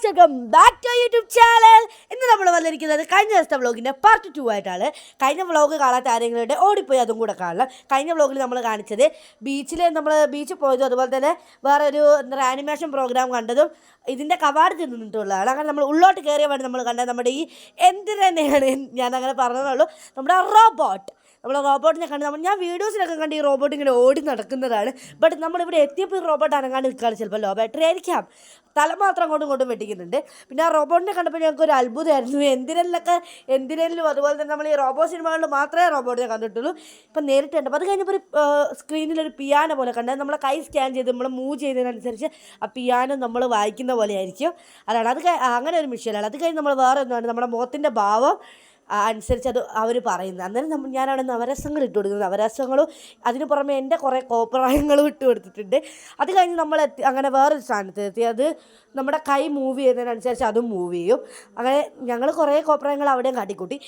Guys welcome back to YouTube channel ഇന്ന് നമ്മൾ വന്നിരിക്കുന്നത് കഴിഞ്ഞ ദിവസത്തെ വ്ളോഗിന്റെ പാർട്ട് ടു ആയിട്ടാണ്. കഴിഞ്ഞ വ്ളോഗ് കാണാത്ത ആരെങ്കിലും ഓടിപ്പോയി അതും കൂടെ കാണണം കഴിഞ്ഞ വ്ളോഗിൽ നമ്മൾ കാണിച്ചത് ബീച്ചിൽ നമ്മൾ ബീച്ചിൽ പോയതും അതുപോലെ തന്നെ വേറെ ഒരു ആനിമേഷൻ പ്രോഗ്രാം കണ്ടതും ഇതിന്റെ കവാട് തിന്നിട്ടുള്ളതാണ്. അങ്ങനെ നമ്മൾ ഉള്ളോട്ട് കയറിയ വേണ്ടി നമ്മൾ കണ്ടത് നമ്മുടെ ഈ എന്തിനു തന്നെയാണ് ഞാൻ അങ്ങനെ പറഞ്ഞതുള്ളൂ നമ്മുടെ റോബോട്ട് നമ്മൾ റോബോട്ടിനെ കണ്ട് നമ്മൾ ഞാൻ വീഡിയോസിലൊക്കെ കണ്ട് ഈ റോബോട്ട് ഇങ്ങനെ ഓടി നടക്കുന്നതാണ്. ബട്ട് നമ്മളിവിടെ എത്തിയപ്പോൾ ഈ റോബോട്ട് അനങ്ങാണ്ട് നിൽക്കുകയാണ്. ചിലപ്പോൾ ലോ ബാറ്ററി ആയിരിക്കാം. തല മാത്രം അങ്ങോട്ടും ഇങ്ങോട്ടും വെട്ടിക്കുന്നുണ്ട്. പിന്നെ ആ റോബോട്ടിനെ കണ്ടപ്പോൾ ഞങ്ങൾക്ക് ഒരു അത്ഭുതമായിരുന്നു. എന്തിനെല്ലൊക്കെ എന്തിനെങ്കിലും അതുപോലെ തന്നെ നമ്മൾ ഈ റോബോ സിനിമകളിൽ മാത്രമേ റോബോട്ടിനെ കണ്ടിട്ടുള്ളൂ. ഇപ്പം നേരിട്ട് കണ്ടപ്പോൾ അത് കഴിഞ്ഞപ്പോൾ ഒരു സ്ക്രീനിലൊരു പിയാനോ പോലെ കണ്ടത് നമ്മളെ കൈ സ്കാൻ ചെയ്ത് നമ്മൾ മൂവ് ചെയ്യുന്നതിനനുസരിച്ച് ആ പിയാനോ നമ്മൾ വായിക്കുന്ന പോലെ ആയിരിക്കും. അതാണ്. അത് അങ്ങനെ ഒരു മിഷനാണ് അത് കഴിഞ്ഞ് നമ്മൾ വേറെ ഒന്നാണ് നമ്മുടെ മുഖത്തിന്റെ ഭാവം അനുസരിച്ച് അത് അവർ പറയുന്നത്. അന്നേരം നമ്മൾ ഞാനവിടെ നവരസങ്ങൾ ഇട്ട് കൊടുക്കുന്നത്. നവരസങ്ങളും അതിന് പുറമെ എന്റെ കുറേ കോപ്രായങ്ങളും ഇട്ട് കൊടുത്തിട്ടുണ്ട്. അത് കഴിഞ്ഞ് നമ്മൾ എത്തി അങ്ങനെ വേറൊരു സ്ഥാനത്ത് എത്തി. അത് നമ്മുടെ കൈ മൂവ് ചെയ്യുന്നതിനനുസരിച്ച് അതും മൂവ് ചെയ്യും. അങ്ങനെ ഞങ്ങൾ കുറേ കോപ്രായങ്ങൾ അവിടെയും കാട്ടിക്കൂട്ടി.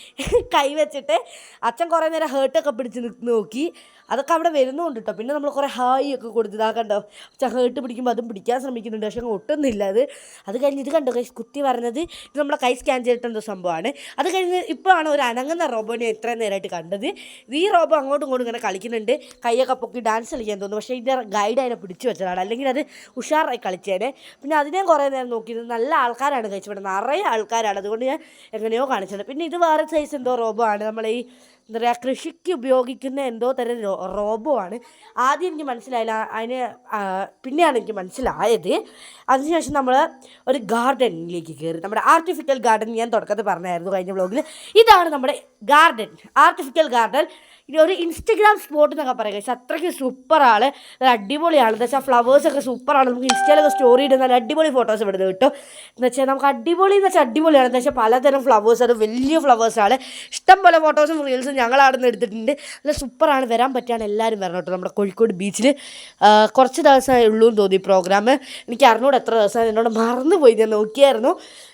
കൈ വെച്ചിട്ട് അച്ഛൻ കുറേ നേരം ഹേർട്ടൊക്കെ പിടിച്ച് നോക്കി. അതൊക്കെ അവിടെ വരുന്നുണ്ട് കേട്ടോ പിന്നെ നമ്മൾ കുറേ ഹായ് ഒക്കെ കൊടുത്ത് ഇതാ കണ്ടോ? ഹേർട്ട് പിടിക്കുമ്പോൾ അതും പിടിക്കാൻ ശ്രമിക്കുന്നുണ്ട്. പക്ഷെ അങ്ങ് ഒട്ടുന്നില്ല അത്. അത് കഴിഞ്ഞ് ഇത് കണ്ടോ കൈ കുത്തി പറഞ്ഞത് ഇത് നമ്മളെ കൈ സ്കാൻ ചെയ്തിട്ടെന്തോ സംഭവമാണ്. അത് കഴിഞ്ഞ് ഇപ്പോഴാണ് ഒരു അനങ്ങുന്ന റോബോനെ ഇത്രയും നേരമായിട്ട് കണ്ടത്. ഈ റോബോ അങ്ങോട്ടും ഇങ്ങോട്ടും ഇങ്ങനെ കളിക്കുന്നുണ്ട്. കൈയൊക്കെ പൊക്കി ഡാൻസ് കളിക്കാൻ തോന്നുന്നു. പക്ഷേ ഇതിന്റെ ഗൈഡ് അതിനെ പിടിച്ചു വെച്ചതാണ്. അല്ലെങ്കിൽ അത് ഉഷാറായി കളിച്ചേനെ. പിന്നെ അതിനെയും കുറേ നേരം നോക്കിയത് നല്ല ആൾക്കാരാണ് കഴിച്ചു ഇവിടെ നിറയെ ആൾക്കാരാണ്. അതുകൊണ്ട് ഞാൻ എങ്ങനെയോ കാണിച്ചത്. പിന്നെ ഇത് വേറെ സൈസ് എന്തോ റോബോ ആണ്. നമ്മളെ ഈ എന്താ പറയുക കൃഷിക്ക് ഉപയോഗിക്കുന്ന എന്തോ തരം റോബോ ആണ് ആദ്യം എനിക്ക് മനസ്സിലായില്ല അതിന് പിന്നെയാണ് എനിക്ക് മനസ്സിലായത്. അതിനുശേഷം നമ്മൾ ഒരു ഗാർഡനിലേക്ക് കയറി നമ്മുടെ ആർട്ടിഫിഷ്യൽ ഗാർഡൻ ഞാൻ തുടക്കത്തിൽ പറഞ്ഞായിരുന്നു കഴിഞ്ഞ വ്ളോഗിൽ ഇതാണ് നമ്മുടെ ഗാർഡൻ ആർട്ടിഫിഷ്യൽ ഗാർഡൻ ഇത് ഒരു ഇൻസ്റ്റഗ്രാം സ്പോട്ട് എന്നൊക്കെ പറയുക പക്ഷേ അത്രയ്ക്ക് സൂപ്പറാണ് നല്ല അടിപൊളിയാണ്. എന്താ വെച്ചാൽ ഫ്ലവേഴ്സൊക്കെ സൂപ്പറാണ് നമുക്ക് ഇൻസ്റ്റയിലൊക്കെ സ്റ്റോറി ഇടുന്ന നല്ല അടിപൊളി ഫോട്ടോസ് ഇവിടുന്ന് കിട്ടും. എന്ന് വെച്ചാൽ നമുക്ക് അടിപൊളി എന്ന് വെച്ചാൽ അടിപൊളിയാണ്. എന്ന് വെച്ചാൽ പലതരം ഫ്ലവേഴ്സ് അത് വലിയ ഫ്ലവേഴ്സാണ് ഇഷ്ടം പോലെ ഫോട്ടോസും റീൽസും നിന്ന് എടുത്തിട്ടുണ്ട്. നല്ല സൂപ്പറാണ് വരാൻ പറ്റുകയാണ് എല്ലാവരും വരണം കേട്ടോ നമ്മുടെ കോഴിക്കോട് ബീച്ചിൽ കുറച്ച് ദിവസമേ ഉള്ളൂ എന്ന് തോന്നി പ്രോഗ്രാം എനിക്ക് അറിഞ്ഞൂടെ എത്ര ദിവസമായി. എന്നോട് മറന്നു പോയി ഞാൻ നോക്കിയായിരുന്നു.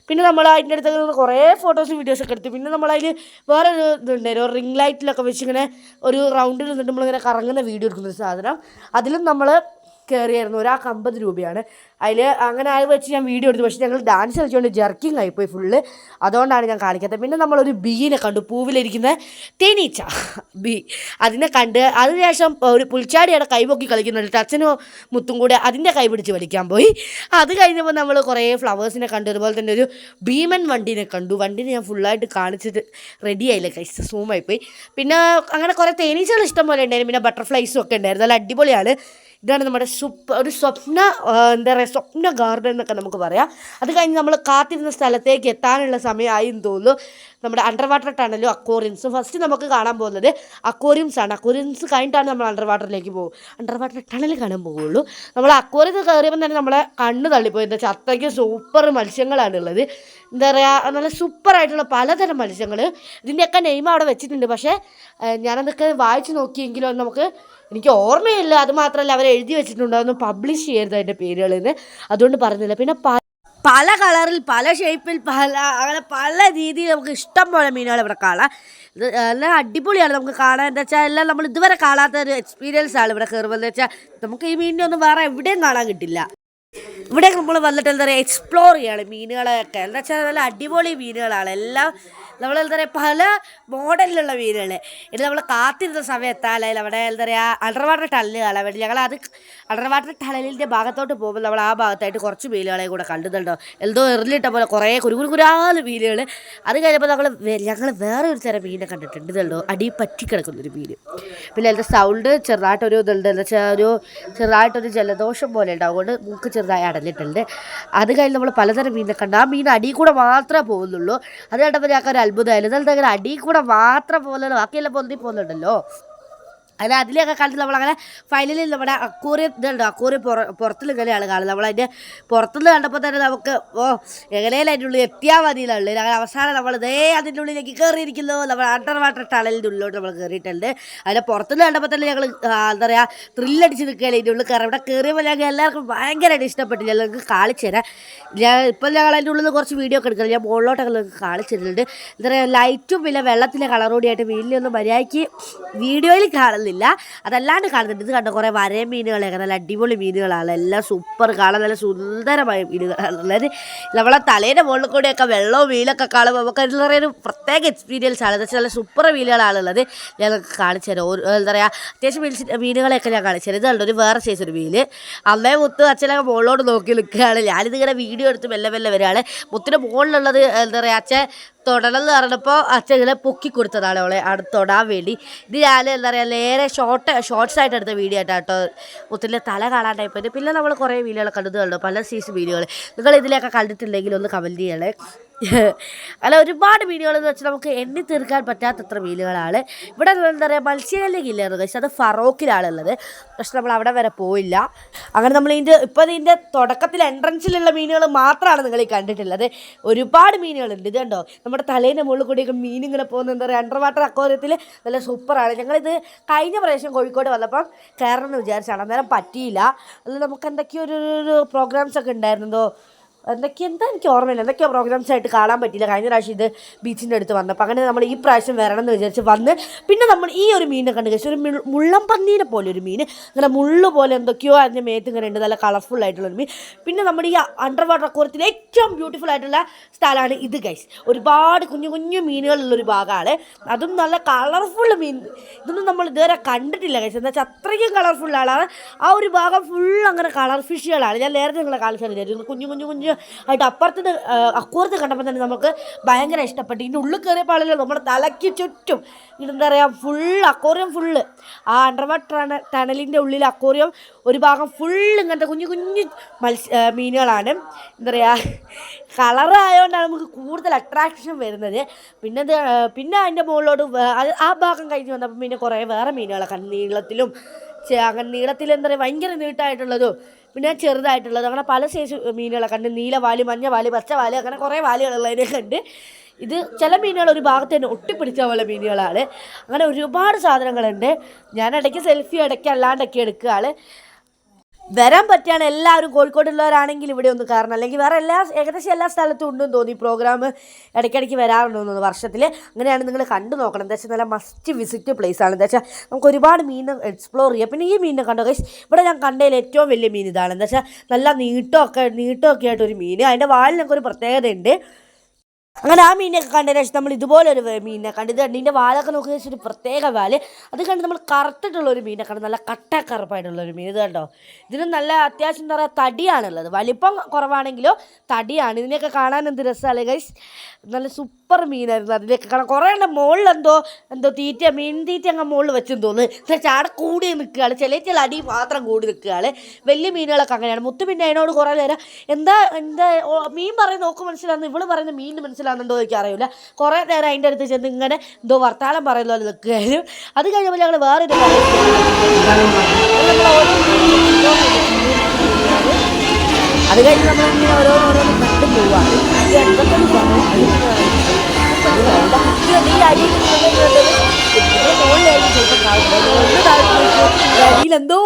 പിന്നെ നമ്മൾ അതിന്റെ അടുത്തൊക്കെ നിന്ന് കുറേ ഫോട്ടോസും വീഡിയോസൊക്കെ എടുത്തു. പിന്നെ നമ്മളതിൽ വേറെ ഒരു ഇതുണ്ടായിരുന്നു. ഒരു റിംഗ് ലൈറ്റിലൊക്കെ വെച്ച് ഇങ്ങനെ ഒരു റൗണ്ടിൽ നിന്നിട്ട് നമ്മളിങ്ങനെ കറങ്ങുന്ന വീഡിയോ എടുക്കുന്ന സാധനം. അതിലും നമ്മൾ കയറിയായിരുന്നു. ഒരാൾക്ക് അമ്പത് രൂപയാണ്. അതിൽ അങ്ങനെ ആയി വെച്ച് ഞാൻ വീഡിയോ എടുത്തു. പക്ഷേ ഞങ്ങൾ ഡാൻസ് കളിച്ചുകൊണ്ട് ജർക്കിങ് ആയിപ്പോയി ഫുള്ള് അതുകൊണ്ടാണ് ഞാൻ കാണിക്കാത്തത്. പിന്നെ നമ്മളൊരു ബീനെ കണ്ടു. പൂവിലിരിക്കുന്ന തേനീച്ച ബി അതിനെ കണ്ട് അതിനുശേഷം ഒരു പുൽച്ചാടിയുടെ കൈ പൊക്കി കളിക്കുന്നുണ്ട് ടച്ചനോ മുത്തും കൂടെ അതിന്റെ കൈ പിടിച്ച് വലിക്കാൻ പോയി. അത് കഴിഞ്ഞപ്പോൾ നമ്മൾ കുറേ ഫ്ലവേഴ്സിനെ കണ്ടു അതുപോലെ തന്നെ ഒരു ഭീമൻ വണ്ടീനെ കണ്ടു. വണ്ടീനെ ഞാൻ ഫുള്ളായിട്ട് കാണിച്ചിട്ട് റെഡി ആയില്ല. കൈസ് സൂമായിപ്പോയി പിന്നെ അങ്ങനെ കുറേ തേനീച്ചകൾ ഇഷ്ടം പോലെ ഉണ്ടായിരുന്നു. പിന്നെ ബട്ടർഫ്ലൈസും ഒക്കെ ഉണ്ടായിരുന്നു. നല്ല അടിപൊളിയാണ്. ഇതാണ് നമ്മുടെ സൂപ്പർ ഒരു സ്വപ്ന എന്താ പറയുക സ്വപ്ന ഗാർഡൻ എന്നൊക്കെ നമുക്ക് പറയാം. അത് കഴിഞ്ഞ് നമ്മൾ കാത്തിരുന്ന സ്ഥലത്തേക്ക് എത്താനുള്ള സമയമായി എന്ന് തോന്നുന്നു. നമ്മുടെ അണ്ടർ വാട്ടർ ടണലും അക്വോറിയംസും ഫസ്റ്റ് നമുക്ക് കാണാൻ പോകുന്നത് അക്വോറിയംസ് ആണ്. അക്വോറിയംസ് കഴിഞ്ഞിട്ടാണ് നമ്മൾ അണ്ടർ വാട്ടറിലേക്ക് പോകും അണ്ടർ വാട്ടർ ടണൽ കാണാൻ പോകുള്ളൂ. നമ്മൾ അക്വോറിയത്തിൽ കയറിയപ്പോൾ തന്നെ നമ്മളെ കണ്ണ് തള്ളിപ്പോയി. എന്താ വെച്ചാൽ അത്രയ്ക്ക് സൂപ്പർ മത്സ്യങ്ങളാണ് ഉള്ളത് എന്താ പറയുക നല്ല സൂപ്പറായിട്ടുള്ള പലതരം മത്സ്യങ്ങൾ ഇതിന്റെയൊക്കെ നെയിം അവിടെ വെച്ചിട്ടുണ്ട്. പക്ഷേ ഞാനതൊക്കെ വായിച്ച് നോക്കിയെങ്കിലും നമുക്ക് എനിക്ക് ഓർമ്മയില്ല. അത് മാത്രമല്ല അവർ എഴുതി വെച്ചിട്ടുണ്ട്. അതൊന്നും പബ്ലിഷ് ചെയ്യരുത് അതിന്റെ പേരുകളിൽ അതുകൊണ്ട് പറഞ്ഞില്ല. പിന്നെ പല കളറിൽ പല ഷേപ്പിൽ പല അങ്ങനെ പല രീതിയിൽ നമുക്ക് ഇഷ്ടം പോലെ മീനുകൾ ഇവിടെ കാണാം. ഇത് നല്ല അടിപൊളിയാണ് നമുക്ക് കാണാൻ. എന്താ വെച്ചാൽ എല്ലാം നമ്മൾ ഇതുവരെ കാണാത്ത ഒരു എക്സ്പീരിയൻസ് ആണ് ഇവിടെ കയറുമ്പോൾ എന്ന് വെച്ചാൽ നമുക്ക് ഈ മീനിനെ ഒന്നും വേറെ എവിടെയും കാണാൻ കിട്ടില്ല. ഇവിടെ നമ്മൾ വന്നിട്ട് എന്താ പറയുക എക്സ്പ്ലോർ ചെയ്യാണ് മീനുകളെയൊക്കെ. എന്താ വെച്ചാൽ നല്ല അടിപൊളി മീനുകളാണ്. എല്ലാം നമ്മൾ എന്താ പറയുക പല മോഡലിലുള്ള മീനുകൾ ഇത് നമ്മൾ കാത്തിരുന്ന സമയത്തായാലും അവിടെ എന്താ പറയുക അണ്ടർ വാട്ടർ ടണൽ കാണാൻ വേണ്ടി ഞങ്ങൾ അത് അണ്ടർ വാട്ടർ ടണലിന്റെ ഭാഗത്തോട്ട് പോകുമ്പോൾ നമ്മൾ ആ ഭാഗത്തായിട്ട് കുറച്ച് മീനുകളെ കൂടെ കണ്ടുന്നുണ്ടോ എന്തോ എറിഞ്ഞിട്ട പോലെ കുറേ കുരു കുരു കുരാൽ മീനുകൾ അത് കഴിഞ്ഞപ്പോൾ നമ്മൾ ഞങ്ങൾ വേറെ ഒരു തരം മീനെ കണ്ടിട്ടുണ്ട് ഇതുണ്ടോ? അടി പറ്റി കിടക്കുന്നൊരു മീൻ പിന്നെ അതിന്റെ സൗണ്ട് ചെറുതായിട്ടൊരു ഇതുണ്ട്. എന്ന് വെച്ചാൽ ഒരു ചെറുതായിട്ടൊരു ജലദോഷം പോലെ ഉണ്ട് അതുകൊണ്ട് മൂക്ക് ചെറുതായി അടഞ്ഞിട്ടുണ്ട്. അത് കഴിഞ്ഞ് നമ്മൾ പലതരം മീനെ കണ്ടു ആ മീൻ അടിയിൽ കൂടെ മാത്രമേ പോകുന്നുള്ളൂ. അത് കണ്ടപ്പോൾ ഞങ്ങൾക്ക് ഒരു അത്ഭുതമായിരുന്നു. ഇതെന്താ ഇങ്ങനെ അടിയിൽ കൂടെ മാത്രം പോകുന്നുള്ളൂ ബാക്കിയെല്ലാം പൊന്തി പോകുന്നുണ്ടല്ലോ. അത് അതിലൊക്കെ കണ്ടിട്ട് നമ്മളങ്ങനെ ഫൈനലിൽ നമ്മുടെ അക്കൂറിയം ഇതുണ്ട്? അക്കൂറിയം പുറ പുറത്തുള്ള കളിയാണ് കാണുന്നത് നമ്മളതിന്റെ പുറത്തുനിന്ന് കണ്ടപ്പോൾ തന്നെ നമുക്ക് ഓ എങ്ങനെയല്ല അതിന്റെ ഉള്ളിൽ എത്തിയാൽ മതിയുള്ളൂ അങ്ങനെ അവസാനം നമ്മൾ ഇതേ അതിന്റെ ഉള്ളിലേക്ക് കയറിയിരിക്കുന്നു നമ്മൾ അണ്ടർ വാട്ടർ ടണലിന്റെ ഉള്ളിലോട്ട് നമ്മൾ കയറിയിട്ടുണ്ട് അതിന്റെ പുറത്തുനിന്ന് കണ്ടപ്പോൾ തന്നെ ഞങ്ങൾ എന്താ പറയുക ത്രില്ലടിച്ച് നിൽക്കുകയാണ്. ഇതിന്റെ ഉള്ളിൽ കയറി ഇവിടെ കയറിയപ്പോൾ ഞങ്ങൾക്ക് എല്ലാവർക്കും ഭയങ്കരമായിട്ട് ഇഷ്ടപ്പെട്ടില്ല. നിങ്ങൾക്ക് കാണിച്ചു തരാം ഞാൻ ഇപ്പം ഞങ്ങൾ അതിന്റെ ഉള്ളിൽ കുറച്ച് വീഡിയോ ഒക്കെ എടുക്കുന്നത് ഞാൻ മുകളിലോട്ടൊക്കെ നിങ്ങൾക്ക് കാണിച്ചു തരുന്നുണ്ട്. എന്താ പറയുക ലൈറ്റും പിന്നെ വെള്ളത്തിലെ കളറോടിയായിട്ട് വീട്ടിലൊന്നും മര്യാദയ്ക്ക് വീഡിയോയിൽ കാണുന്നില്ല. കാണുന്നില്ല. അതല്ലാണ്ട് കാണുന്നുണ്ട്. ഇത് കണ്ട? കുറേ വരയ മീനുകളൊക്കെ നല്ല അടിപൊളി മീനുകളാണ്. എല്ലാം സൂപ്പർ കാണാൻ നല്ല സുന്ദരമായ മീനുകളാണ്. ഉള്ളത് നമ്മളെ തലേന്റെ മുകളിൽ കൂടെയൊക്കെ വെള്ളവും മീനൊക്കെ കാണുമ്പോൾ നമുക്ക് എന്താ പറയുക ഒരു പ്രത്യേക എക്സ്പീരിയൻസ് ആണ്. വെച്ചാൽ നല്ല സൂപ്പർ മീനുകളാണുള്ളത് ഞങ്ങൾക്ക് കാണിച്ചു തരാം. ഒരു എന്താ പറയുക അത്യാവശ്യം മീൻസ് മീനുകളെയൊക്കെ ഞാൻ കാണിച്ചു തരാം. ഇതുണ്ട് ഒരു വേറെ സൈസ് ഒരു മീൻ അമ്മയെ മുത്ത് അച്ഛനൊക്കെ മുകളിലോട്ട് നോക്കി നിൽക്കുകയാണ്. ഞാനിതിങ്ങനെ വീഡിയോ എടുത്ത് മെല്ലെ മെല്ലെ വരികയാണ്. മുത്തിന്റെ മുകളിലുള്ളത് എന്താ പറയുക അച്ഛൻ തൊടണം എന്ന് പറഞ്ഞപ്പോൾ അച്ഛൻ ഇങ്ങനെ പൊക്കി കൊടുത്തതാണ് അവളെ. അവിടെ തൊടാൻ വേണ്ടി. ഇത് ഞാൻ എന്താ പറയുക നേരെ ഷോർട്ട് ഷോർട്സ് ആയിട്ട് എടുത്ത വീഡിയോ ആയിട്ടാണ് കേട്ടോ. മുത്തിന്റെ തല കാണാണ്ടായി പോയിട്ട് പിന്നെ നമ്മൾ കുറേ വീഡിയോകൾ കണ്ടത് കണ്ടു. പല സീസ് വീഡിയോകൾ നിങ്ങൾ ഇതിലൊക്കെ കണ്ടിട്ടുണ്ടെങ്കിൽ ഒന്ന് കമന്റ് ചെയ്യണേ. അല്ല ഒരുപാട് മീനുകൾ എന്ന് വെച്ചാൽ നമുക്ക് എണ്ണി തീർക്കാൻ പറ്റാത്തത്ര മീനുകളാണ് ഇവിടെ എന്താ പറയുക മത്സ്യകല്ലേക്ക് ഇല്ലായിരുന്നു പക്ഷേ അത് ഫറോക്കിലാണ് ഉള്ളത് പക്ഷെ നമ്മൾ അവിടെ വരെ പോയില്ല. അങ്ങനെ നമ്മൾ ഇതിന്റെ ഇപ്പോൾ ഇതിന്റെ തുടക്കത്തിൽ എൻട്രൻസിലുള്ള മീനുകൾ മാത്രമാണ് നിങ്ങൾ ഈ കണ്ടിട്ടുള്ളത്. ഒരുപാട് മീനുകളുണ്ട്. ഇത് കണ്ടോ? നമ്മുടെ തലേന്റെ മുകളിൽ കൂടിയൊക്കെ മീൻ ഇങ്ങനെ പോകുന്ന എന്താ പറയുക അണ്ടർ വാട്ടർ അക്വാറിയത്തിൽ നല്ല സൂപ്പറാണ്. ഞങ്ങളിത് കഴിഞ്ഞ പ്രാവശ്യം കോഴിക്കോട് വന്നപ്പം കയറണം എന്ന് വിചാരിച്ചാണ് അന്നേരം പറ്റിയില്ല. അതിൽ നമുക്ക് എന്തൊക്കെയോ ഒരു പ്രോഗ്രാംസ് ഒക്കെ ഉണ്ടായിരുന്നതോ എന്തൊക്കെ എന്താ എനിക്ക് ഓർമ്മയില്ല. എന്തൊക്കെയോ പ്രോഗ്രാംസ് ആയിട്ട് കാണാൻ പറ്റില്ല കഴിഞ്ഞ പ്രാവശ്യം ഇത് ബീച്ചിന്റെ അടുത്ത് വന്നപ്പോൾ അങ്ങനെ നമ്മൾ ഈ പ്രാവശ്യം വരണം എന്ന് വിചാരിച്ച് വന്ന് പിന്നെ നമ്മൾ ഈ ഒരു മീനെ കണ്ടു കഴിച്ചു. ഒരു മുള്ളം പന്നീനെ പോലെ ഒരു മീൻ. ഇങ്ങനെ മുള്ളു പോലെ എന്തൊക്കെയോ അതിന്റെ മേത്ത് ഇങ്ങനെ ഉണ്ട്. നല്ല കളർഫുൾ ആയിട്ടുള്ള ഒരു മീൻ. പിന്നെ നമ്മുടെ ഈ അണ്ടർ വാട്ടർ അക്വറത്തിൽ ഏറ്റവും ബ്യൂട്ടിഫുൾ ആയിട്ടുള്ള സ്ഥലമാണ് ഇത് ഗൈസ് ഒരുപാട് കുഞ്ഞു കുഞ്ഞു മീനുകളുള്ളൊരു ഭാഗമാണ്. അതും നല്ല കളർഫുൾ മീൻ. ഇതൊന്നും നമ്മൾ ഇതുവരെ കണ്ടിട്ടില്ല ഗൈസ് എന്താ വെച്ചാൽ അത്രയ്ക്കും കളർഫുള്ളാണ് ആ ഒരു ഭാഗം ഫുൾ അങ്ങനെ കളർ ഫിഷുകളാണ് ഞാൻ നേരത്തെ നിങ്ങളെ കാണിച്ചു കുഞ്ഞു കുഞ്ഞു കുഞ്ഞു ആയിട്ട് അപ്പുറത്ത് അക്കൂറത്ത് കണ്ടപ്പോൾ തന്നെ നമുക്ക് ഭയങ്കര ഇഷ്ടപ്പെട്ടു. ഇതിന്റെ ഉള്ളിൽ കയറിയപ്പോഴല്ലോ നമ്മുടെ തലയ്ക്ക് ചുറ്റും. എന്താ പറയുക ഫുൾ അക്വോറിയം ഫുള്ള് ആ അണ്ടർവാട്ടർ ടണലിന്റെ ഉള്ളിൽ അക്വോറിയം ഒരു ഭാഗം ഫുൾ ഇങ്ങനത്തെ കുഞ്ഞു കുഞ്ഞു മത്സ്യ മീനുകളാണ്. എന്താ പറയുക കളറായതുകൊണ്ടാണ് നമുക്ക് കൂടുതൽ അട്രാക്ഷൻ വരുന്നത്. പിന്നെ പിന്നെ അതിന്റെ മുകളിലോട്ട് ആ ഭാഗം കഴിഞ്ഞ് വന്നപ്പോൾ പിന്നെ കുറേ വേറെ മീനുകളൊക്കെ നീളത്തിലും അങ്ങനെ നീളത്തിൽ എന്താ പറയുക ഭയങ്കര നീട്ടായിട്ടുള്ളതും പിന്നെ ചെറുതായിട്ടുള്ളതും അങ്ങനെ പല സൈസ് മീനുകളൊക്കെ ഉണ്ട് നീലവാലി മഞ്ഞവാലി പച്ചവാലി അങ്ങനെ കുറേ വാലുകളുള്ളതിനെ കണ്ട് ഇത് ചില മീനുകൾ ഒരു ഭാഗത്ത് തന്നെ ഒട്ടിപ്പിടിച്ച പോലെ മീനുകളാണ്. അങ്ങനെ ഒരുപാട് സാധനങ്ങളുണ്ട്. ഞാൻ ഇടയ്ക്ക് സെൽഫി ഇടയ്ക്ക് അല്ലാണ്ടൊക്കെ എടുക്കുകയാണ്. വരാൻ പറ്റുകയാണ് എല്ലാവരും കോഴിക്കോടുള്ളവരാണെങ്കിൽ ഇവിടെ ഒന്ന് കാരണം അല്ലെങ്കിൽ വേറെ എല്ലാ ഏകദേശം എല്ലാ സ്ഥലത്തും ഉണ്ടെന്ന് തോന്നി. പ്രോഗ്രാം ഇടയ്ക്കിടയ്ക്ക് വരാറുണ്ടെന്ന് തോന്നുന്നു വർഷത്തിൽ അങ്ങനെയാണ് നിങ്ങൾ കണ്ടു നോക്കണം. എന്താ വെച്ചാൽ നല്ല മസ്റ്റ് വിസിറ്റ് പ്ലേസ് ആണ്. എന്താ വെച്ചാൽ നമുക്ക് ഒരുപാട് മീൻ എക്സ്പ്ലോർ ചെയ്യാം. പിന്നെ ഈ മീനിനെ കണ്ടോ ഗൈസ് ഇവിടെ ഞാൻ കണ്ടതിൽ ഏറ്റവും വലിയ മീൻ ഇതാണ്. എന്താ വെച്ചാൽ നല്ല നീട്ടമൊക്കെ നീട്ടമൊക്കെ ആയിട്ടൊരു മീൻ. അതിന്റെ വാലിനൊക്കെ ഒരു പ്രത്യേകതയുണ്ട്. അങ്ങനെ ആ മീനൊക്കെ കണ്ടതിന് ശേഷം നമ്മൾ ഇതുപോലെ ഒരു മീനിനെ കണ്ടു. ഇത് വാലൊക്കെ നോക്കി വെച്ചാൽ ഒരു പ്രത്യേക വാൽ. അത് കണ്ട് നമ്മൾ കറുത്തിട്ടുള്ള ഒരു മീനെ കണ്ട്. നല്ല കട്ട കറുപ്പായിട്ടുള്ള ഒരു മീൻ. ഇത് കണ്ടോ? ഇതിന് നല്ല അത്യാവശ്യം എന്താ പറയുക തടിയാണുള്ളത്. വലിപ്പം കുറവാണെങ്കിലോ തടിയാണ്. ഇതിനെയൊക്കെ കാണാൻ എന്ത് രസമല്ലേ ഗൈസ് നല്ല സൂപ്പർ മീനായിരുന്നു അതിലേക്ക് കാണാൻ. കുറേ എണ്ണം മുകളിൽ എന്തോ എന്തോ തീറ്റ മീൻ തീറ്റ അങ്ങ് മുകളിൽ വെച്ചെന്ന് തോന്നുന്നു. ചാട കൂടി നിൽക്കുകയാണ്. ചില ചില അടി മാത്രം കൂടി നിൽക്കുകയാണ്. വലിയ മീനുകളൊക്കെ അങ്ങനെയാണ്. മുത്തു പിന്നെ അതിനോട് കുറേ നേരം എന്താ എന്താ മീൻ പറയുന്ന നോക്ക് മനസ്സിലാകുന്നു ഇവൾ പറയുന്ന മീൻ മനസ്സിലാകുന്നുണ്ടോ എനിക്ക് അറിയില്ല. കുറേ നേരം അതിന്റെ അടുത്ത് ചെന്ന് ഇങ്ങനെ എന്തോ വർത്താനം പറയുന്ന പോലെ നിൽക്കുകയായിരുന്നു. അത് കഴിഞ്ഞപ്പോൾ ഞങ്ങൾ വേറൊരു അത് കഴിഞ്ഞ് നമ്മൾ ഇങ്ങനെ ഓരോന്നോരോന്ന് കണ്ടു പോവാണ്. ഈ എന്തോ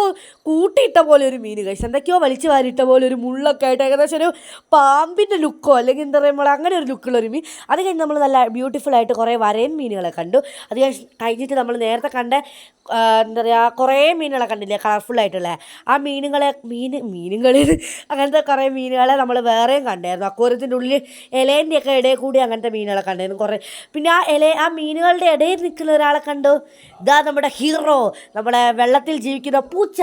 കൂട്ടിയിട്ട പോലെ ഒരു മീൻ കഴിച്ചു എന്തൊക്കെയോ വലിച്ചു വാരിയിട്ട പോലെ ഒരു മുള്ളൊക്കെ ആയിട്ട് ഏകദേശം ഒരു പാമ്പിന്റെ ലുക്കോ അല്ലെങ്കിൽ എന്താ പറയുക അങ്ങനെ ഒരു ലുക്കുള്ള ഒരു മീൻ. അത് കഴിഞ്ഞ് നമ്മൾ നല്ല ബ്യൂട്ടിഫുൾ ആയിട്ട് കുറേ വരയൻ മീനുകളെ കണ്ടു. അത് കഴിഞ്ഞ് കഴിഞ്ഞിട്ട് നമ്മൾ നേരത്തെ കണ്ട എന്താ പറയുക കുറേ മീനുകളെ കണ്ടില്ലേ കളർഫുൾ ആയിട്ടുള്ള. ആ മീനുകളെ മീൻ മീനുകളിൽ അങ്ങനത്തെ കുറേ മീനുകളെ നമ്മൾ വേറെയും കണ്ടായിരുന്നു. അക്കൂരത്തിന്റെ ഉള്ളിൽ ഇലേന്റെയൊക്കെ ഇടയിൽ കൂടി അങ്ങനത്തെ മീനുകളെ കണ്ടായിരുന്നു കുറേ. പിന്നെ ആ ഇല ആ മീനുകളുടെ ഇടയിൽ നിൽക്കുന്ന ഒരാളെ കണ്ടു. ഇതാ നമ്മുടെ ഹീറോ നമ്മുടെ വെള്ളത്തിൽ ജീവിക്കുന്ന പൂച്ച.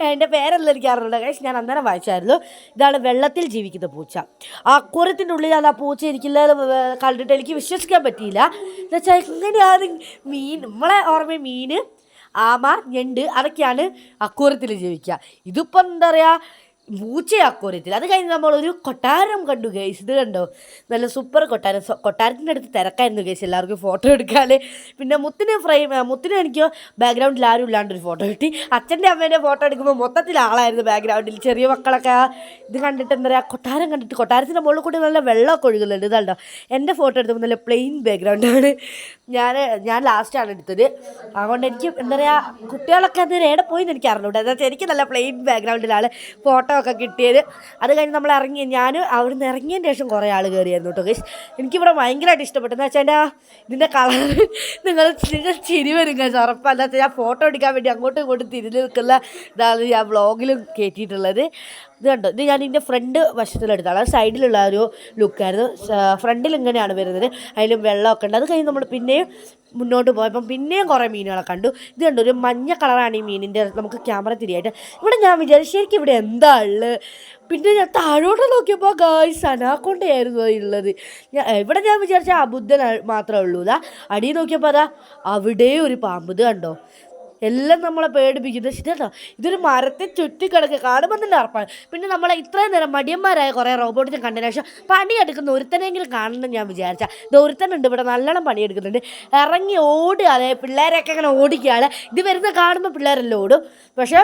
എന്റെ പേരെല്ലാം എനിക്ക് അറിയില്ല കഴിച്ച് ഞാൻ അന്നേരം വായിച്ചായിരുന്നു. ഇതാണ് വെള്ളത്തിൽ ജീവിക്കുന്ന പൂച്ച. അക്കൂരത്തിന്റെ ഉള്ളിൽ അത് ആ പൂച്ച ഇരിക്കുന്നത് കണ്ടിട്ട് എനിക്ക് വിശ്വസിക്കാൻ പറ്റിയില്ല. എന്നുവെച്ചാൽ എങ്ങനെയാണ് മീൻ നമ്മളെ ഓർമ്മ മീൻ ആമ ഞണ്ട് അതൊക്കെയാണ് അക്കൂരത്തിൽ ജീവിക്കുക. ഇതിപ്പോൾ എന്താ പറയുക മൂച്ച അക്കൂരത്തിൽ അത് കഴിഞ്ഞ് നമ്മളൊരു കൊട്ടാരം കണ്ടു ഗൈസ് ഇത് കണ്ടോ? നല്ല സൂപ്പർ കൊട്ടാരം. കൊട്ടാരത്തിന്റെ അടുത്ത് തിരക്കായിരുന്നു ഗൈസ് എല്ലാവർക്കും ഫോട്ടോ എടുക്കാൻ പിന്നെ മുത്തിന് ഫ്രെയിം മുത്തിന് എനിക്ക് ബാക്ക്ഗ്രൗണ്ടിൽ ആരും ഇല്ലാണ്ട് ഒരു ഫോട്ടോ കിട്ടി. അച്ഛന്റെ അമ്മേന്റെ ഫോട്ടോ എടുക്കുമ്പോൾ മൊത്തത്തിൽ ആളായിരുന്നു ബാക്ക്ഗ്രൗണ്ടിൽ ചെറിയ മക്കളൊക്കെ ഇത് കണ്ടിട്ട് എന്താ പറയുക കൊട്ടാരം കണ്ടിട്ട് കൊട്ടാരത്തിന്റെ മുകളിൽ കൂടി നല്ല വെള്ളമൊക്കെ ഒഴുകുന്നുണ്ട്. ഇതാണ്ടോ എന്റെ ഫോട്ടോ എടുത്തപ്പോൾ നല്ല പ്ലെയിൻ ബാക്ക്ഗ്രൗണ്ടാണ് ഞാൻ ഞാൻ ലാസ്റ്റാണ് എടുത്തത്. അതുകൊണ്ട് എനിക്ക് എന്താ പറയുക കുട്ടികളൊക്കെ അന്നേരം എവിടെ പോയി എന്ന് എനിക്ക് അറിഞ്ഞൂടാ എനിക്ക് നല്ല പ്ലെയിൻ ബാക്ക്ഗ്രൗണ്ടിലാണ് ഫോട്ടോ ഒക്കെ കിട്ടിയത്. അത് കഴിഞ്ഞ് നമ്മൾ ഇറങ്ങി. ഞാൻ അവിടെ നിന്ന് ഇറങ്ങിയതിന് ശേഷം കുറേ ആൾ കയറിയായിരുന്നു കേട്ടോ ഗൈസ് എനിക്കിവിടെ ഭയങ്കരമായിട്ട് ഇഷ്ടപ്പെട്ടു. എന്ന് വെച്ചാൽ എന്റെ ഇതിന്റെ കളർ നിങ്ങൾ നിങ്ങൾ ചിരി വരും ഗൈസ് ഉറപ്പല്ല ഞാൻ ഫോട്ടോ എടുക്കാൻ വേണ്ടി അങ്ങോട്ടും ഇങ്ങോട്ടും തിരിഞ്ഞ് നിൽക്കുന്ന ഇതാണ് ഞാൻ വ്ളോഗിലും കയറ്റിയിട്ടുള്ളത് ഇത് കണ്ടോ ഇത് ഞാൻ ഇതിന്റെ ഫ്രണ്ട് വശത്തിലെടുത്താണ് അത് സൈഡിലുള്ള ഒരു ലുക്കായിരുന്നു ഫ്രണ്ടിൽ ഇങ്ങനെയാണ് വരുന്നത്. അതിലും വെള്ളമൊക്കെ ഉണ്ട്. അത് കഴിഞ്ഞ് നമ്മൾ പിന്നെയും മുന്നോട്ട് പോയപ്പം പിന്നെയും കുറേ മീനുകളെ കണ്ടു. ഇത് കണ്ടു ഒരു മഞ്ഞ കളറാണ് ഈ മീനിന്റെ നമുക്ക് ക്യാമറ തിരിയായിട്ട്. ഇവിടെ ഞാൻ വിചാരിച്ചു ശരിക്കും ഇവിടെ എന്താ ഉള്ളത് പിന്നെ ഞാൻ താഴോട്ട് നോക്കിയപ്പോൾ ഗായ്സ് അനാക്കൊണ്ടയായിരുന്നു ഉള്ളത്. ഞാൻ ഇവിടെ ഞാൻ വിചാരിച്ച അബുദ്ധൻ മാത്രമേ ഉള്ളൂ അടി നോക്കിയപ്പോൾ അതാ അവിടെ ഒരു പാമ്പ്. ഇത് കണ്ടോ? എല്ലാം നമ്മളെ പേടിപ്പിക്കുന്നത്. കേട്ടോ ഇതൊരു മരത്തെ ചുറ്റിക്കിടക്കുക കാണുമ്പോൾ തന്നെ ഉറപ്പാണ്. പിന്നെ നമ്മളെ ഇത്രയും നേരം മടിയന്മാരായ കുറേ റോബോട്ടിനെ കണ്ടതിന് ശേഷം പണിയെടുക്കുന്ന ഒരുത്തനെങ്കിലും കാണണം ഞാൻ വിചാരിച്ച. ഇത് ഒരുത്തനുണ്ട് ഇവിടെ നല്ലോണം പണിയെടുക്കുന്നുണ്ട് ഇറങ്ങി ഓടുകയാണ് പിള്ളേരൊക്കെ അങ്ങനെ ഓടിക്കുകയാണ്. ഇത് വരുന്ന കാണുമ്പോൾ പിള്ളേരെല്ലാം ഓടും. പക്ഷേ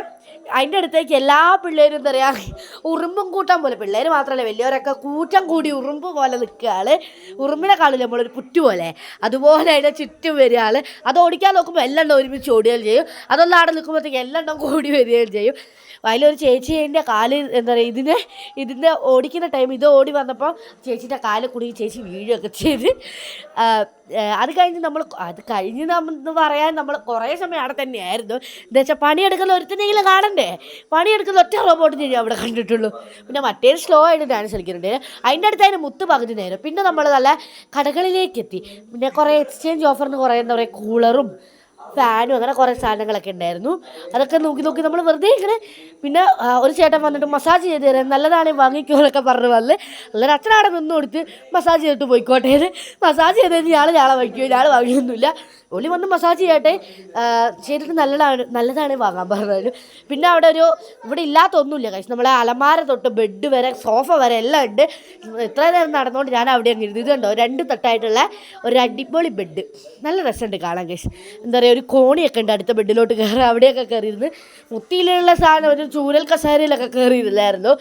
അതിന്റെ അടുത്തേക്ക് എല്ലാ പിള്ളേരും എന്താ പറയുക ഉറുമ്പും കൂട്ടാൻ പോലെ. പിള്ളേർ മാത്രമല്ല വലിയവരൊക്കെ കൂട്ടം കൂടി ഉറുമ്പ് പോലെ നിൽക്കുകയാണ്. ഉറുമ്പിനെ കാണില്ല നമ്മളൊരു പുറ്റു പോലെ. അതുപോലെ അതിന്റെ ചുറ്റും വരികയാണ്. അത് ഓടിക്കാൻ നോക്കുമ്പോൾ എല്ലാം ഒരുമിച്ച് ഓടുകയും ചെയ്യും. അതൊന്നും അവിടെ നിൽക്കുമ്പോഴത്തേക്ക് എല്ലാം കൂടി വരികയും ചെയ്യും. അതിലൊരു ചേച്ചി എന്റെ കാൽ എന്താ പറയുക ഇതിനെ ഇതിന്റെ ഓടിക്കുന്ന ടൈം ഇത് ഓടി വന്നപ്പോൾ ചേച്ചീന്റെ കാൽ കുടുങ്ങി ചേച്ചി വീഴുകയൊക്കെ ചെയ്ത്. അത് കഴിഞ്ഞ് നമ്മൾ അത് കഴിഞ്ഞ് നമ്മൾ പറയാൻ നമ്മൾ കുറേ സമയം അവിടെ തന്നെയായിരുന്നു. എന്താ വെച്ചാൽ പണിയെടുക്കുന്ന ഒരുത്തനെങ്കിലും കാണണ്ടേ? പണിയെടുക്കുന്ന ഒറ്റ റോബോട്ട് ഞാൻ അവിടെ കണ്ടിട്ടുള്ളൂ. പിന്നെ മറ്റേ സ്ലോ ആയിട്ട് ഡാൻസ് കളിക്കുന്നുണ്ട്. അതിന്റെ അടുത്ത് അതിന് മുത്ത് പകുതി നേരം. പിന്നെ നമ്മൾ നല്ല കടകളിലേക്ക് എത്തി പിന്നെ കുറേ എക്സ്ചേഞ്ച് ഓഫറിന് കുറേ എന്താ പറയുക കൂളറും ഫാനും അങ്ങനെ കുറേ സാധനങ്ങളൊക്കെ ഉണ്ടായിരുന്നു. അതൊക്കെ നോക്കി നോക്കി നമ്മൾ വെറുതെ ഇങ്ങനെ പിന്നെ ഒരു ചേട്ടൻ വന്നിട്ട് മസാജ് ചെയ്ത് തരാം നല്ലതാണ് വാങ്ങിക്കോ എന്നൊക്കെ വന്ന് വന്ന് അല്ലാതെ അച്ഛനവിടെ നിന്ന് കൊടുത്ത് മസാജ് ചെയ്തിട്ട് പോയിക്കോട്ടെ. മസാജ് ചെയ്ത് കഴിഞ്ഞ് ഇയാൾ ഞാളെ വാങ്ങിക്കോ ഇയാൾ വാങ്ങിയൊന്നുമില്ല ഒളി വന്ന് മസാജ് ചെയ്യട്ടെ. ചെയ്തിട്ട് നല്ലതാണ് നല്ലതാണ് വാങ്ങാൻ പറഞ്ഞത് പിന്നെ അവിടെ ഒരു ഇവിടെ ഇല്ലാത്ത ഒന്നുമില്ല കഴിച്ച് നമ്മളെ അലമാര തൊട്ട് ബെഡ് വരെ സോഫ വരെ എല്ലാം ഉണ്ട്. എത്ര നേരം നടന്നുകൊണ്ട് ഞാൻ അവിടെ അങ്ങ് ഇരുന്നു. ഇത് കണ്ടോ? രണ്ട് തട്ടായിട്ടുള്ള ഒരു അടിപൊളി ബെഡ് നല്ല രസമുണ്ട് കാണാൻ കഴിച്ച് എന്താ പറയുക ഒരു കോണിയൊക്കെ ഉണ്ട് അടുത്ത ബെഡിലോട്ട് കയറി അവിടെയൊക്കെ കയറിയിരുന്ന് മുത്തിയിലുള്ള സാധനം ഒരു ചൂരൽ കസേരയിലൊക്കെ കയറിയിരുന്നില്ലായിരുന്നു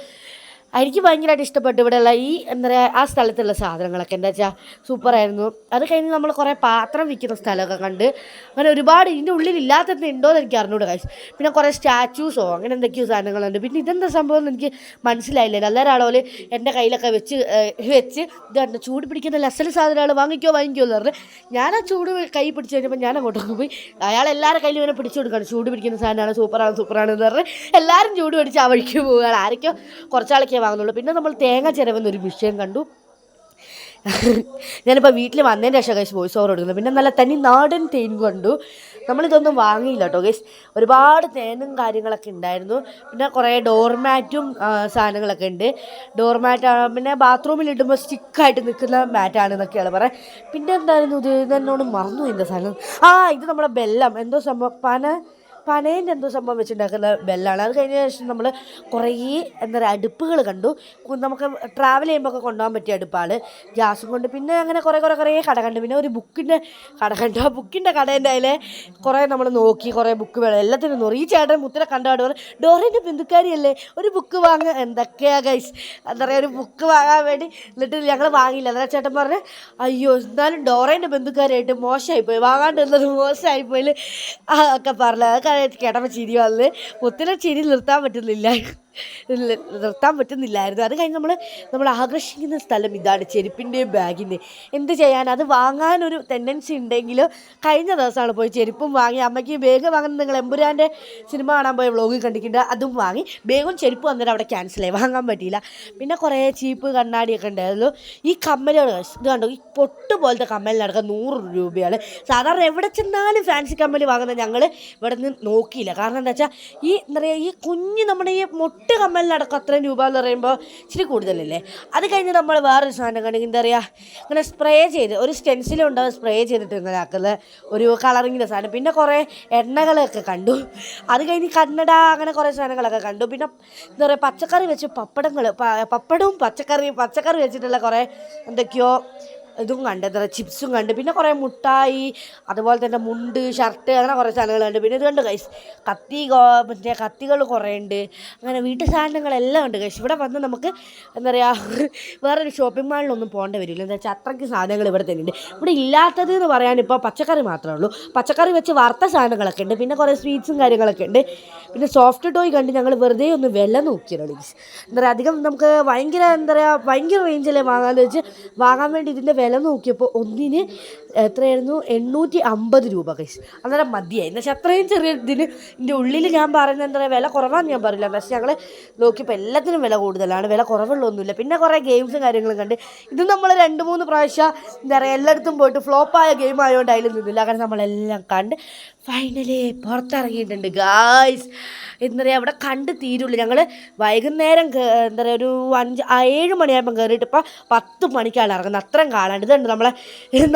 എനിക്ക് ഭയങ്കരമായിട്ട് ഇഷ്ടപ്പെട്ടു ഇവിടെയുള്ള ഈ എന്താ പറയുക ആ സ്ഥലത്തുള്ള സാധനങ്ങളൊക്കെ. എന്താ വെച്ചാൽ സൂപ്പറായിരുന്നു. അത് കഴിഞ്ഞ് നമ്മൾ കുറേ പാത്രം വിൽക്കുന്ന സ്ഥലമൊക്കെ കണ്ട് അങ്ങനെ ഒരുപാട് ഇതിന്റെ ഉള്ളിൽ ഇല്ലാത്തത് ഉണ്ടോ എന്ന് എനിക്ക് അറിഞ്ഞൂടെ കാശ് പിന്നെ കുറേ സ്റ്റാച്യൂസോ അങ്ങനെ എന്തൊക്കെയോ സാധനങ്ങളുണ്ട്. പിന്നെ ഇതെന്താ സംഭവം എന്ന് എനിക്ക് മനസ്സിലായില്ല. നല്ല ആളോൽ എന്റെ കയ്യിലൊക്കെ വെച്ച് വെച്ച് ഇത് ചൂട് പിടിക്കുന്ന ലസൽ സാധനങ്ങൾ വാങ്ങിക്കോ വാങ്ങിക്കോ എന്ന് പറഞ്ഞ് ഞാൻ ആ ചൂട് കൈ പിടിച്ച് കഴിഞ്ഞപ്പോൾ ഞാൻ അങ്ങോട്ടൊക്കെ പോയി അയാൾ എല്ലാവരുടെ കയ്യിലും ഇങ്ങനെ പിടിച്ചു കൊടുക്കുകയാണ് ചൂട് പിടിക്കുന്ന സാധനമാണ് സൂപ്പറാണ് സൂപ്പറാണ് എന്ന് പറഞ്ഞ് എല്ലാവരും ചൂട് പിടിച്ച് ആ വഴിക്ക് പോവുകയാണ്. ആരൊക്കെയോ കുറച്ചാളൊക്കെ വാങ്ങുന്നുള്ളൂ. പിന്നെ നമ്മൾ തേങ്ങ ചിരവെന്നൊരു വിഷയം കണ്ടു. ഞാനിപ്പോൾ വീട്ടിൽ വന്നതിന്റെ ശേഷം ഗൈസ് വോയിസ് ഓവർ കൊടുക്കുന്നത് പിന്നെ നല്ല തനി നാടൻ തേൻ കണ്ടു. നമ്മളിതൊന്നും വാങ്ങിയില്ല കേട്ടോ ഗൈസ് ഒരുപാട് തേനും കാര്യങ്ങളൊക്കെ ഉണ്ടായിരുന്നു. പിന്നെ കുറേ ഡോർമാറ്റും സാധനങ്ങളൊക്കെ ഉണ്ട്. ഡോർമാറ്റ് പിന്നെ ബാത്റൂമിൽ ഇടുമ്പോൾ സ്റ്റിക്കായിട്ട് നിൽക്കുന്ന മാറ്റാണ് എന്നൊക്കെയാണ് പറയുക പിന്നെ എന്തായിരുന്നു ഇത്? ഇതെന്നോട് മറന്നു ഇതിന്റെ സാധനം? ആ ഇത് നമ്മുടെ ബെല്ലം. എന്തോ സംഭവം? പന പനേന്റെ എന്തോ സംഭവം വെച്ചുണ്ടാക്കുന്ന ബെല്ലാണ്. അത് കഴിഞ്ഞ ശേഷം നമ്മൾ കുറേ എന്താ പറയുക അടുപ്പുകൾ കണ്ടു. നമുക്ക് ട്രാവൽ ചെയ്യുമ്പോൾ ഒക്കെ കൊണ്ടുപോകാൻ പറ്റിയ അടുപ്പാണ്. ഗ്യാസും കൊണ്ട് പിന്നെ അങ്ങനെ കുറേ കുറേ കുറേ കട കണ്ടു. പിന്നെ ഒരു ബുക്കിന്റെ കട കണ്ടു. ആ ബുക്കിന്റെ കടേന്റെ അതിലെ കുറേ നമ്മൾ നോക്കി കുറേ ബുക്ക് വേണം. എല്ലാത്തിനും നോറി ഈ ചേട്ടൻ മുത്തിനെ കണ്ടാട് പറഞ്ഞു ഡോറിന്റെ ബന്ധുക്കാരിയല്ലേ? ഒരു ബുക്ക് വാങ്ങുക എന്തൊക്കെയാ ഗൈസ് എന്താ പറയുക ഒരു ബുക്ക് വാങ്ങാൻ വേണ്ടി എന്നിട്ട് ഞങ്ങൾ വാങ്ങിയില്ല. എന്താ ചേട്ടൻ പറഞ്ഞു അയ്യോ എന്നാലും ഡോറേന്റെ ബന്ധുക്കാരായിട്ട് മോശമായിപ്പോയി. വാങ്ങാണ്ടിരുന്നത് മോശമായിപ്പോയി ഒക്കെ പറഞ്ഞു. അതൊക്കെ കേട്ടപ്പോൾ ചിരി വന്നത് മുത്തിനെ ചിരി നിർത്താൻ പറ്റുന്നില്ല. നിർത്താൻ പറ്റുന്നില്ലായിരുന്നു. അത് കഴിഞ്ഞ് നമ്മൾ നമ്മൾ ആകർഷിക്കുന്ന സ്ഥലം ഇതാണ് ചെരുപ്പിന്റെയും ബാഗിന്റെയും എന്ത് ചെയ്യാൻ അത് വാങ്ങാനൊരു ടെൻഡൻസി ഉണ്ടെങ്കിലും കഴിഞ്ഞ ദിവസമാണ് പോയി ചെരുപ്പും വാങ്ങി. അമ്മയ്ക്ക് ബാഗ് വാങ്ങുന്ന നിങ്ങൾ എമ്പുരാന്റെ സിനിമ കാണാൻ പോയ വ്ളോഗിൽ കണ്ടിട്ടുണ്ട് അതും വാങ്ങി. ബാഗും ചെരുപ്പും അന്നേരം അവിടെ ക്യാൻസലായി വാങ്ങാൻ പറ്റിയില്ല. പിന്നെ കുറേ ചീപ്പ് കണ്ണാടിയൊക്കെ ഉണ്ടായിരുന്നു. ഈ കമ്മലുകൾ ഇത് കണ്ടോ? ഈ പൊട്ട് പോലത്തെ കമ്മലിനടക്കം നൂറ് രൂപയാണ്. സാധാരണ എവിടെ ചെന്നാലും ഫാൻസി കമ്മൽ വാങ്ങുന്ന ഞങ്ങൾ ഇവിടെ നിന്ന് നോക്കിയില്ല. കാരണം എന്താ വെച്ചാൽ ഈ എന്താ പറയുക ഈ കുഞ്ഞ് നമ്മുടെ ഈ മൊട്ട് കമ്മലിനടക്കം അത്രയും രൂപ എന്ന് പറയുമ്പോൾ ഇച്ചിരി കൂടുതലല്ലേ? അത് കഴിഞ്ഞ് നമ്മൾ വേറൊരു സാധനം കണ്ടെങ്കിൽ എന്താ പറയുക ഇങ്ങനെ സ്പ്രേ ചെയ്ത് ഒരു സ്റ്റെൻസിലും ഉണ്ടാവും സ്പ്രേ ചെയ്തിട്ട് ഇങ്ങനെ ആക്കുന്ന ഒരു കളറിങ്ങിന്റെ സാധനം. പിന്നെ കുറേ എണ്ണകളൊക്കെ കണ്ടു. അത് കഴിഞ്ഞ് കന്നഡ അങ്ങനെ കുറേ സാധനങ്ങളൊക്കെ കണ്ടു. പിന്നെ എന്താ പറയുക പച്ചക്കറി വെച്ച് പപ്പടങ്ങൾ പപ്പടവും പച്ചക്കറിയും പച്ചക്കറി വെച്ചിട്ടുള്ള കുറേ എന്തൊക്കെയോ ഇതും കണ്ട് എന്താ ചിപ്സും കണ്ട് പിന്നെ കുറേ മുട്ടായി അതുപോലെ തന്നെ മുണ്ട് ഷർട്ട് അങ്ങനെ കുറേ സാധനങ്ങൾ കണ്ട്. പിന്നെ ഇത് കണ്ട് കൈസ് കത്തി മറ്റേ കത്തികൾ കുറേ ഉണ്ട്. അങ്ങനെ വീട്ടു സാധനങ്ങളെല്ലാം ഉണ്ട് കൈസ് ഇവിടെ വന്ന് നമുക്ക് എന്താ പറയുക വേറൊരു ഷോപ്പിംഗ് മാളിലൊന്നും പോകേണ്ട വരില്ല. എന്താ വെച്ചാൽ അത്രയ്ക്ക് സാധനങ്ങൾ ഇവിടെ തന്നെ ഉണ്ട് ഇവിടെ ഇല്ലാത്തത് എന്ന് പറയാൻ ഇപ്പോൾ പച്ചക്കറി മാത്രമേ ഉള്ളൂ. പച്ചക്കറി വെച്ച് വറുത്ത സാധനങ്ങളൊക്കെ ഉണ്ട്. പിന്നെ കുറേ സ്വീറ്റ്സും കാര്യങ്ങളൊക്കെ ഉണ്ട്. പിന്നെ സോഫ്റ്റ് ടോയ് കണ്ട് ഞങ്ങൾ വെറുതെ ഒന്ന് വില നോക്കിയാണ് എന്താ പറയുക അധികം നമുക്ക് ഭയങ്കര എന്താ പറയുക ഭയങ്കര റേഞ്ചിലെ വാങ്ങാമെന്ന് വെച്ച് വാങ്ങാൻ വേണ്ടി ഇതിന്റെ വില നോക്കിയപ്പോൾ ഒന്നിന് എത്രയായിരുന്നു? എണ്ണൂറ്റി അമ്പത് രൂപ കൈസ് അന്നേരം മതിയായി. എന്നു വെച്ചാൽ അത്രയും ചെറിയ ഇതിന് ഇതിന്റെ ഉള്ളിൽ ഞാൻ പറയുന്നത് എന്താ പറയുക വില കുറവാന്ന് ഞാൻ പറയില്ല. പക്ഷേ ഞങ്ങൾ നോക്കിയപ്പോൾ എല്ലാത്തിനും വില കൂടുതലാണ്. വില കുറവുള്ളൊന്നുമില്ല. പിന്നെ കുറേ ഗെയിംസും കാര്യങ്ങളും കണ്ട്. ഇത് നമ്മൾ രണ്ട് മൂന്ന് പ്രാവശ്യം എന്താ പറയുക എല്ലായിടത്തും പോയിട്ട് ഫ്ലോപ്പായ ഗെയിം ആയതുകൊണ്ട് അതിൽ നിന്നില്ല. കാരണം നമ്മളെല്ലാം കണ്ട് ഫൈനലി പുറത്തിറങ്ങിയിട്ടുണ്ട് ഗായ്സ് എന്താ പറയുക അവിടെ കണ്ട് തീരുള്ളൂ. ഞങ്ങൾ വൈകുന്നേരം എന്താ പറയുക ഒരു അഞ്ച് ഏഴ് മണിയായപ്പം കയറിയിട്ട് ഇപ്പോൾ പത്ത് മണിക്കാണ് ഇറങ്ങുന്നത്. അത്രയും കാലാണ് ഇതുണ്ട് നമ്മളെ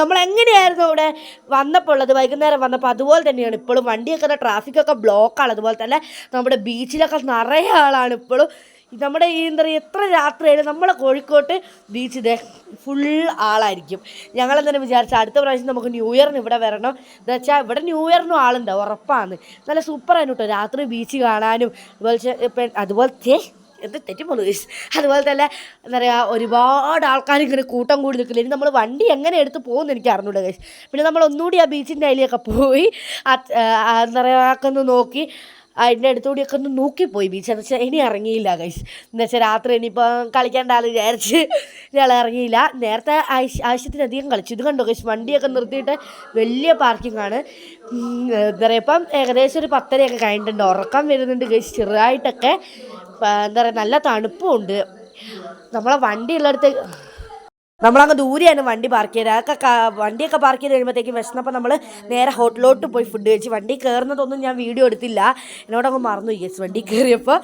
നമ്മളെങ്ങനെയായിരുന്നു അവിടെ വന്നപ്പോൾ ഉള്ളത്? വൈകുന്നേരം വന്നപ്പോൾ അതുപോലെ തന്നെയാണ്. ഇപ്പോഴും വണ്ടിയൊക്കെ ട്രാഫിക്കൊക്കെ ബ്ലോക്കാണ് അതുപോലെ തന്നെ നമ്മുടെ ബീച്ചിലൊക്കെ നിറയെ ആളാണ് ഇപ്പോഴും. നമ്മുടെ ഈ എന്താ പറയുക എത്ര രാത്രിയായാലും നമ്മളെ കോഴിക്കോട്ട് ബീച്ച് ഇതേ ഫുൾ ആളായിരിക്കും. ഞങ്ങളെന്താ തന്നെ വിചാരിച്ച അടുത്ത പ്രാവശ്യം നമുക്ക് ന്യൂ ഇയറിന് ഇവിടെ വരണം. എന്താ വെച്ചാൽ ഇവിടെ ന്യൂ ഇയറിനും ആളുണ്ടാവും ഉറപ്പാണ്. നല്ല സൂപ്പറായിരുന്നു കേട്ടോ രാത്രി ബീച്ച് കാണാനും അതുപോലെ അതുപോലത്തെ എന്ത് തെറ്റിപ്പോളൂ അതുപോലെ തന്നെ എന്താ പറയുക ഒരുപാട് ആൾക്കാർ ഇങ്ങനെ കൂട്ടം കൂടി നിൽക്കില്ല? ഇനി നമ്മൾ വണ്ടി എങ്ങനെ എടുത്ത് പോകുമെന്ന് എനിക്ക് അറിഞ്ഞൂടെ പിന്നെ നമ്മൾ ഒന്നുകൂടി ആ ബീച്ചിന്റെ അതിലേക്ക് പോയി എന്താ പറയുക നോക്കി. അതിന്റെ അടുത്തുകൂടിയൊക്കെ ഒന്ന് നോക്കിപ്പോയി ബീച്ച്. എന്ന് വെച്ചാൽ ഇനി ഇറങ്ങിയില്ല ഗൈസ് എന്ന് വെച്ചാൽ രാത്രി ഇനിയിപ്പോൾ കളിക്കേണ്ട വിചാരിച്ച് ഇയാൾ ഇറങ്ങിയില്ല. നേരത്തെ ആവശ്യ ആവശ്യത്തിലധികം കളിച്ചു. ഇത് കണ്ടോ ഗൈസ് വണ്ടിയൊക്കെ നിർത്തിയിട്ട് വലിയ പാർക്കിംഗ് ആണ്. എന്താ പറയുക ഇപ്പം ഏകദേശം ഒരു പത്തരയൊക്കെ കഴിഞ്ഞിട്ടുണ്ട്. ഉറക്കം വരുന്നുണ്ട് ഗൈസ് ചെറുതായിട്ടൊക്കെ എന്താ പറയുക നല്ല തണുപ്പും ഉണ്ട്. നമ്മളെ വണ്ടി ഉള്ളിടത്ത് നമ്മളങ്ങ് ദൂരെയാണ് വണ്ടി പാർക്ക് ചെയ്തത്. അതൊക്കെ വണ്ടിയൊക്കെ പാർക്ക് ചെയ്ത് കഴിയുമ്പോഴത്തേക്കും വിശന്നപ്പോൾ നമ്മൾ നേരെ ഹോട്ടലിലോട്ട് പോയി ഫുഡ് കഴിച്ച്. വണ്ടി കയറുന്നതൊന്നും ഞാൻ വീഡിയോ എടുത്തില്ല. എന്നോടങ്ങ് മറന്നു. യെസ് വണ്ടി കയറിയപ്പോൾ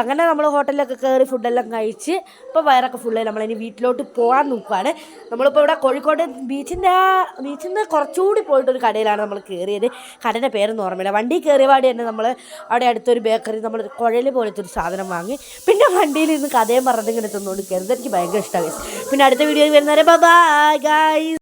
അങ്ങനെ നമ്മൾ ഹോട്ടലിലൊക്കെ കയറി ഫുഡെല്ലാം കഴിച്ച് ഇപ്പോൾ വയറൊക്കെ ഫുള്ളായി നമ്മളിനി വീട്ടിലോട്ട് പോകാൻ നോക്കുകയാണ് നമ്മളിപ്പോൾ ഇവിടെ കോഴിക്കോട് ബീച്ചിന്റെ ബീച്ചിൽ നിന്ന് കുറച്ചുകൂടി പോയിട്ടൊരു കടയിലാണ് നമ്മൾ കയറിയത് കടയുടെ പേരൊന്നും ഓർമ്മയില്ല. വണ്ടി കയറിയ പാടി തന്നെ നമ്മൾ അവിടെ അടുത്തൊരു ബേക്കറി നമ്മൾ കുഴൽ പോലത്തെ ഒരു സാധനം വാങ്ങി. പിന്നെ വണ്ടിയിൽ നിന്ന് കഥയും പറഞ്ഞിട്ട് ഇങ്ങനെ തിന്നുകൊണ്ട് കയറുന്നത് എനിക്ക് ഭയങ്കര ഇഷ്ടമായി പിന്നെ അടുത്ത വീഡിയോയിൽ വരുന്നവരെ. Bye guys